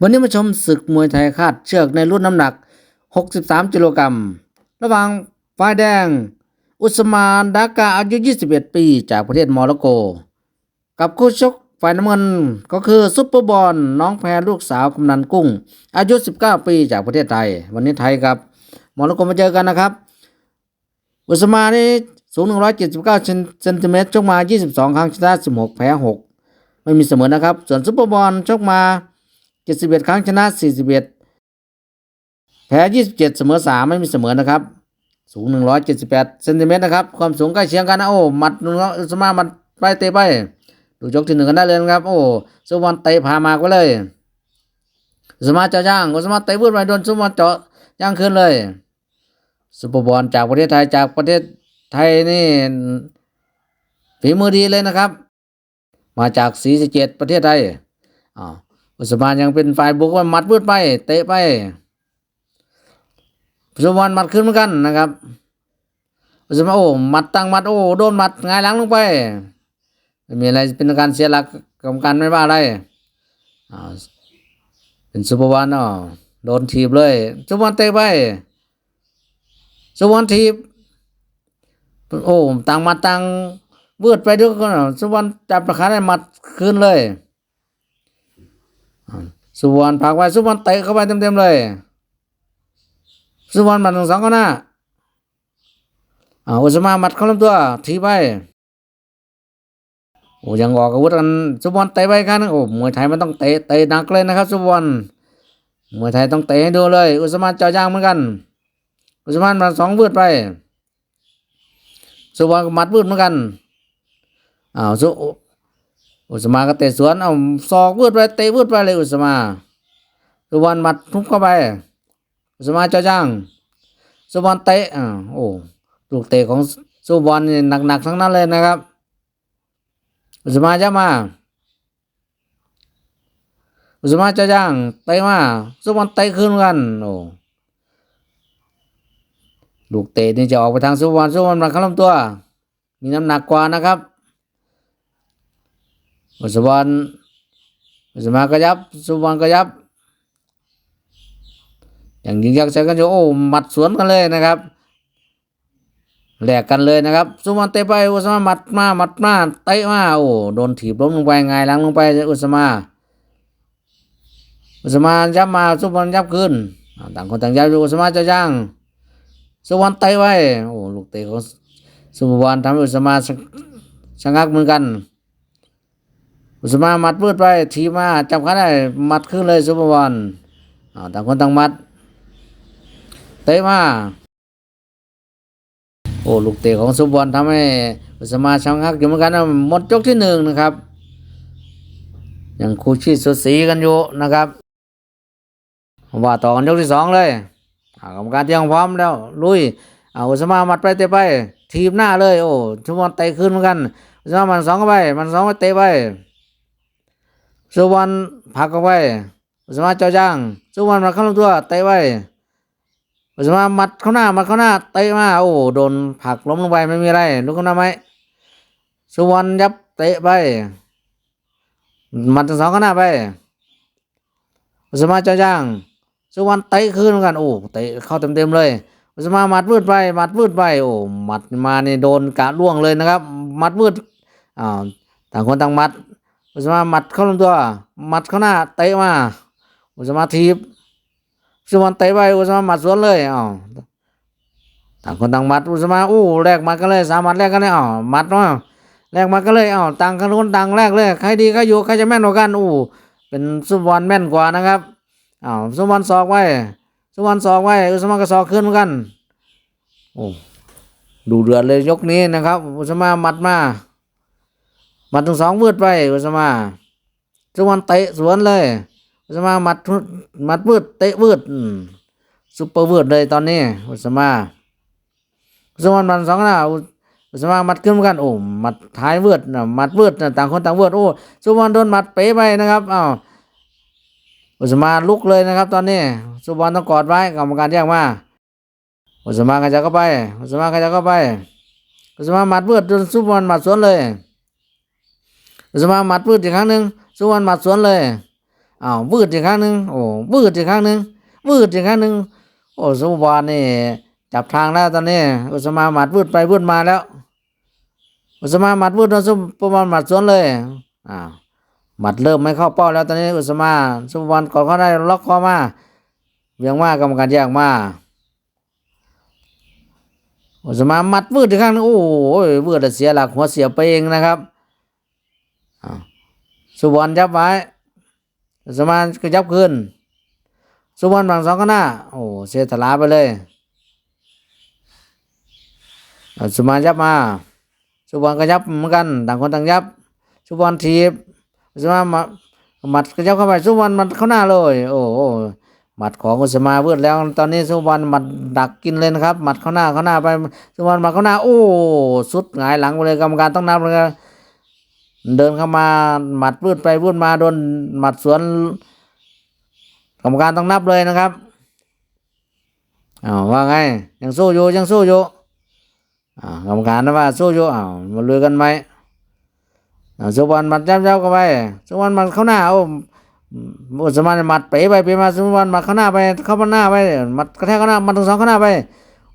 วันนี้มาชมศึกมวยไทยคาดเชือกในรุ่นน้ำหนัก 63กิโลกรัม ระหว่างฝ่ายแดง อุสมานดากาอายุ 21 ปีจากประเทศโมร็อกโก กับคู่ชกฝ่ายน้ำเงินก็คือซุปเปอร์บอลน้องแพรลูกสาวกำนันกุ้ง อายุ 19 ปีจากประเทศไทย วันนี้ไทยกับโมร็อกโกมาเจอกันนะครับ อุสมานี่สูง 179เซนติเมตรชกมา 22 ครั้งชนะ16 แพ้ 6 ไม่มีเสมอนะครับ ส่วนซุปเปอร์บอลชกมา 71 ครั้งชนะ 41 แพ้ 27 เสมอ 3 ไม่มีเสมอนะครับ สูง 178เซนติเมตรนะครับ ความสูงใกล้เคียงกันนะโอ้หมัดนุอุสมาหมัดไปเตะไป ดูยกที่หนึ่งกันได้เลยนะครับ โอ้สุวรรณเตะพามาก็เลยอุสมาเจาะย่างอุสมาเตะวืดไปโดนสุวรรณเจาะย่างขึ้นเลยซุปเปอร์บอลจากประเทศไทยจากประเทศไทยนี่ฝีมือดีเลยนะครับ มาจากศรีสะเกษประเทศไทยอ่า อุสมานยังเป็นฝ่ายบุกว่ามัดพืดไป เตะไปอุสมานมัดขึ้นเหมือนกันนะครับอุสมานโอ้มัดตั้งมัดโอ้โดนมัดงายหลังลงไปไม่มีอะไรเป็นการเสียหลักกรรมการไม่ว่าอะไรอ่าเป็นซุปเปอร์วันเนาะโดนทีบเลยซุปเปอร์วันเตะไปซุปเปอร์วันทีบโอ้ตั้งมัดตั้งเบืดไปด้วยกันซุปเปอร์วันจับประคาได้มัดขึ้นเลย สุวรรณผักไว้สุวรรณเตะเข้าไปเต็มๆเลย สุวรรณหมัดหนึ่งสองก็หน้าอ่าอุสมาหมัดเข้าลำตัวทีไปโอ้ยังออกอาวุธกันสุวรรณเตะไปครั้งนึงโอ้มวยไทยมันต้องเตะเตะหนักเลยนะครับ สุวรรณมวยไทยต้องเตะให้ดูเลย อุสมาเจาะยางเหมือนกัน อุสมานหมัดสองวืดไป สุวรรณหมัดวืดเหมือนกันอ้าวสุ อุสมาก็เตะสวนเอาศอกวืดไปเตะวืดไปเลยอุสมาสุวรรณหมัดทุบเข้าไปอุสมาเจ้าจ้างสุวรรณเตะอ่าโอ้ลูกเตะของสุวรรณนี่หนักๆทั้งนั้นเลยนะครับ อุสมาจะมา อุสมาเจ้าจ้างเตะมาสุวรรณเตะขึ้นกันโอ้ลูกเตะนี่จะออกไปทางสุวรรณสุวรรณมันเข้าลำตัว มีน้ำหนักกว่านะครับ อุสวรรณอุสมากระยับสุวรรณกระยับ อย่างยิงยักษ์ใช้กันอยู่โอ้หมัดสวนกันเลยนะครับแหลกกันเลยนะครับสุวรรณเตะไปอุสมาหมัดมาหมัดมาเตะมาโอ้โดนถีบล้มลงไปไงายหลังลงไปอุสมาอุสมายับมาสุวรรณยับขึ้นต่างคนต่างยับอยู่อุสมาจะย่างสุวรรณเตะไว้โอ้ลูกเตะของสุวรรณทำให้อุสมาชะงักเหมือนกัน อุสมามัดพืดไปทีมาจับขาได้มัดขึ้นเลยซุปเปอร์บอลต่างคนต่างมัด เตะมา โอ้ลูกเตะของซุปเปอร์บอลทำให้อุสมาชังฮักอยู่เหมือนกันนะหมดยกที่หนึ่งนะครับยังคู่ชีสุดสีกันอยู่นะครับ ว่าต่อกันยกที่สองเลยกรรมการเตรียมพร้อมแล้ว ลุยเอาอุสมามัดไปเตะไป ทีมหน้าเลย โอ้ซุปเปอร์บอลเตะขึ้นเหมือนกันอุสมามันสองเข้าไป มันสองไปเตะไป สุวรรณผักออกไปอุสมาเจ้าจ้างสุวรรณมาเข้าลำตัวเตะไว้อุสมามัดเข้าหน้ามัดเข้าหน้าเตะมาโอ้โดนผักล้มลงไปไม่มีอะไรลุกขึ้นมาไหมสุวรรณยับเตะไปมัดทั้งสองข้าหน้าไปอุสมาเจ้าจ้างสุวรรณเตะคืนเหมือนกันโอ้เตะเข้าเต็มเต็มๆเลยอุสมามัดวืดไปมัดวืดไปโอ้มัดมาเนี่โดนกะล่วงเลยนะครับ มัดวืดอ้าวต่างคนต่างมัด อุสมาหมัดเข้าลำตัวหมัดเข้าหน้าเตะมาอุสมาทีบอุสมาเตะไปอุสมาหมัดสวนเลยอ้าวต่างคนต่างหมัดอุสมาอู้แลกหมัดกันเลยสามหมัดแลกกันเลยอ้าวหมัดมาแลกหมัดกันเลยอ้าวต่างกันคนต่างแลกเลยใครดีใครอยู่ใครจะแม่นกว่ากันอู้เป็นสุวรรณแม่นกว่านะครับอ้าวสุวรรณศอกไว้สุวรรณศอกไว้อุสมาก็ศอกขึ้นเหมือนกันโอ้ดูเดือดเลยยกนี้นะครับ อุสมาหมัดมา มัดถึงสองวืดไปอุสมาสุวรรณเตะสวนเลยอุสมามัดมัดวืดเตะวืดซุปเปอร์วืดเลยตอนนี้อุสมาอุสมามันสองหน้าอุสมามัดขึ้นเหมือนกันโอ้มัดท้ายวืดนะมัดวืดนะต่างคนต่างวืดโอ้สุวรรณโดนมัดเป๋ไปนะครับอ้าวอุสมาลุกเลยนะครับ ตอนนี้สุวรรณต้องกอดไว้กรรมการแยกมาอุสมากระจะเข้าไปอุสมากระจะเข้าไปอุสมามัดวืดจนสุวรรณมัดสวนเลย สมาหมัดพืดอีกครั้งหนึ่งสุวรรณหมัดสวนเลยอ้าววืดอีกครั้งหนึ่งโอ้วืดอีกครั้งหนึ่งวืดอีกครั้งหนึ่งโอ้สมบอลนี่จับทางแล้วตอนนี้ อุสมาหมัดวืดไปวืดมาแล้ว อุสมาหมัดวืดแล้วสมุบอลหมัดสวนเลยอ้าวหมัดเริ่มไม่เข้าเป้าแล้วตอนนี้ อุสมาสมุบอลกอดเขาได้ล็อกคอมาเวียงมากรรมการแยกมาอุสมามัดวืดอีกครั้งหนึงโอ้ยวืดแล้วเสียหลักหัวเสียไปเองนะครับ สุวรรณยับไว้ สมานก็ยับขึ้น สุวรรณบังสองข้างหน้า โอ้เสียถลาไปเลยอุสมานยับมา สุวรรณก็ยับเหมือนกัน ต่างคนต่างยับ สุวรรณทีบสมามาหมัดก็ยับเข้าไป สุวรรณมัดเข้าหน้าเลย โอ้หหมัดของอุสมาเวืดแล้ว ตอนนี้สุวรรณหมัดดักกินเลยนะครับ หมัดเข้าหน้าเข้าหน้าไป สุวรรณหมัดเข้าหน้า โอ้ สุดหงายหลังไปเลยกรรมการต้องนับเลยครับ เดินเข้ามาหมัดวืดไปวืดมาโดนหมัดสวนกรรมการต้องนับเลยนะครับอ้าวว่าไง ยังสู้อยู่ยังสู้อยู่อ่ากรรมการนะว่าสู้อยู่อ้าวมาลุยกันไหมอ่าสุวรรณหมัดย้ำๆเข้าไปสุวรรณหมัดเข้าหน้าโอ้อุสมานหมัดเป๋ไปเป๋มาสุวรรณหมัดเข้าหน้าไปเข้าหน้าไปหมัดกระแทกเข้าหน้าหมัดทั้งสองเข้าหน้าไป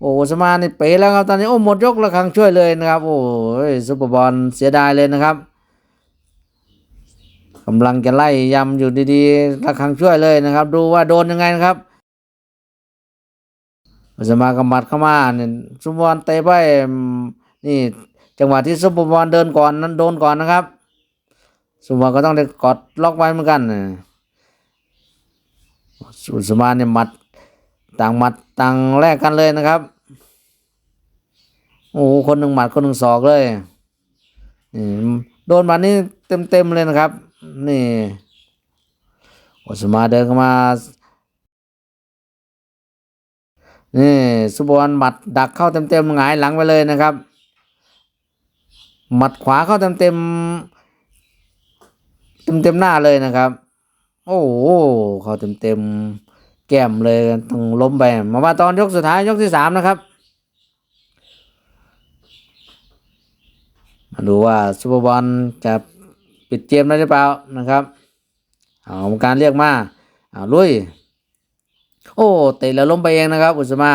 โอ้สมานนี่เป๋แล้วครับตอนนี้โอ้หมดยกละครั้งช่วยเลยนะครับ โอ้ยซุปเปอร์บอลเสียดายเลยนะครับ กำลังจะไล่ยำอยู่ดีๆละครังช่วยเลยนะครับ ดูว่าโดนยังไงนะครับอุสมากำมัดเข้ามาเนี่ยซุปบอลเตะไปนี่จังหวะที่ซุปบอลเดินก่อนนั้นโดนก่อนนะครับซุปบอลก็ต้องได้กดล็อกไว้เหมือนกันนะอุสมานเนี่ยหมัดต่างหมัดต่างแลกกันเลยนะครับโอ้คนหนึ่งหมัดคนหนึ่งศอกเลยโดนหมัดนี่เต็มเต็มๆเลยนะครับ นี่อุสมาเดินเข้ามา นี่สุบอลหมัดดักเข้าเต็มเต็มๆหงายหลังไปเลยนะครับ หมัดขวาเข้าเต็มเต็มเต็มเต็มๆหน้าเลยนะครับ โอ้โหเข้าเต็มเต็มๆแก้มเลยต้องล้มไปมาว่าตอนยกสุดท้ายยกที่สามนะครับมาดูว่าซูเปอร์บอลจะ ปิดเกมได้หรือเปล่านะครับเอากรรมการเรียกมาเอาลุย โอ้เตะแล้วล้มไปเองนะครับ อุสมา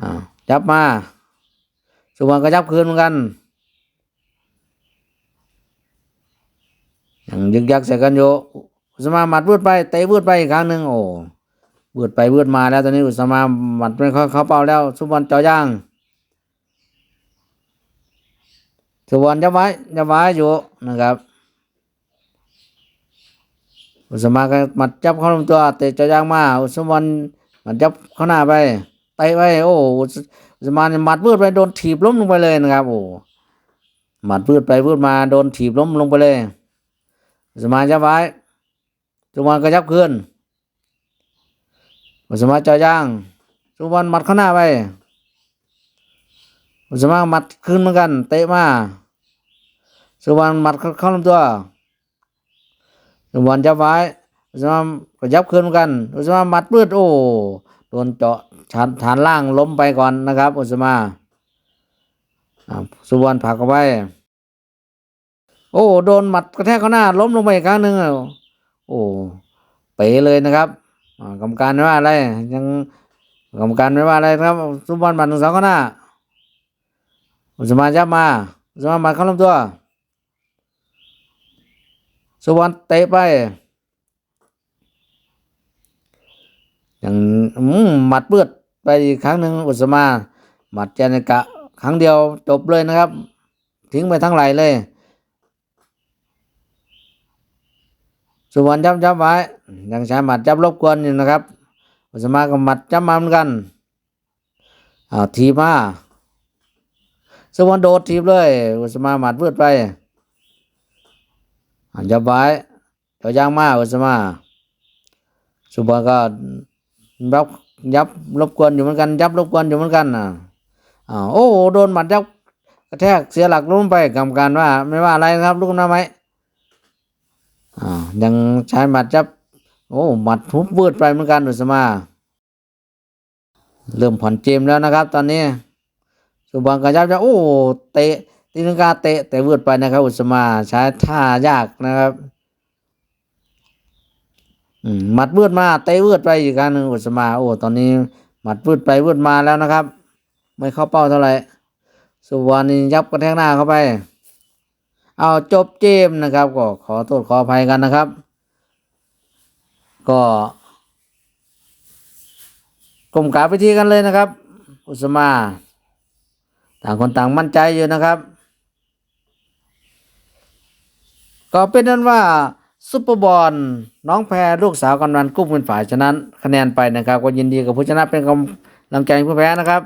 อ้าวจับมาสุวรรณก็จับคืนเหมือนกันยังยึกยักใส่กันอยู่อุสมาหมัดวืดไปเตะวืดไปอีกครั้งหนึ่งโอ้วืดไปวืดมาแล้วตอนนี้อุสมาหมัดเป็นเข้าเข้าเป้าแล้วสุวรรณจ่อย่าง สุวรรณจะไว้จะไว้อยู่นะครับอุสมาก็มัดจับเข้าลำตัวเตะจายางมาอุสวรรณมัดจับเข้าหน้าไปเตะไปโอ้อุสมานมัดวืดไปโดนถีบล้มลงไปเลยนะครับ โอ้หมัดวืดไปวืดมาโดนถีบล้มลงไปเลยอุสมาจะไว้สุวรรณก็ยับคืนอุสมาจายางสุวรรณมัดเข้าหน้าไปอุสมามัดขึ้นเหมือนกัน เตะมา สุวรรณหมัดเข้าลำตัวสุวรรณจับไว้อุสมาก็ยับขึ้นเหมืนกันอุสมาหมัดปืดโอ้โดนเจาะฐานฐานล่างล้มไปก่อนนะครับ อุสมาสุวรรณผักเข้าไปโอ้โดนหมัดกระแทกเข้าหน้า ล้มลงไปอีกครั้งหนึ่งโอ้เป๋เลยนะครับกรรมการไม่ว่าอะไร ยังกรรมการไม่ว่าอะไรนะครับสุวรรณหมัดหนึ่งสองเข้าหน้าอุสมานยับมาอุสมาหมัดเข้าลำตัว สุวรรณเตะไปอย่างอืมหมัดเปื้อดไปอีกครั้งหนึ่งอุสมาหมัดเจนกะ ครั้งเดียวจบเลยนะครับ ทิ้งไปทั้งไหลเลย สุวรรณจับจับไว้ยังใช้หมัดจับรบกวนอยู่นะครับ อุสมากับหมัดจับมาเหมือนกันอ้าวทีมาสุวรรณโดดทีบเลย อุสมาหมัดวืดไป ยับไว้เจ้ายางมาอุสมาสุบรรณก็รับยับรบกวนอยู่เหมือนกัน ยับรบกวนอยู่เหมือนกันอะอ้าวโอ้โดนหมัดยับกระแทกเสียหลักล้มไปกรรมการว่า ไม่ว่าอะไรนะครับลูกนะไหมอ่ายังใช้หมัดจับ โอ้หมัดทุบวืดไปเหมือนกันอุสมาเริ่มผ่อนเจมแล้วนะครับ ตอนนี้สุบังกระยับจะโอ้เตะ ตีนังกาเตะแต่วืดไปนะครับ อุสมาใช้ท่ายากนะครับหมัดวืดมาเตะวืดไปอีกครั้งหนึ่งอุสมาโอ้ตอนนี้หมัดวืดไปวืดมาแล้วนะครับ ไม่เข้าเป้าเท่าไหร่สุวรรณียับกระแทกหน้าเข้าไป เอาจบเกมนะครับ ก็ขอโทษขออภัยกันนะครับ ก็กลมกราบไปทีกันเลยนะครับ อุสมา ต่างคนต่างมั่นใจอยู่นะครับ ก็เป็นนั้นว่าซุปเปอร์บอลน้องแพรลูกสาวกำนันกุ้มเป็นฝ่ายชนะ คะแนนไปนะครับ ก็ยินดีกับผู้ชนะเป็นกำลังใจผู้แพ้นะครับ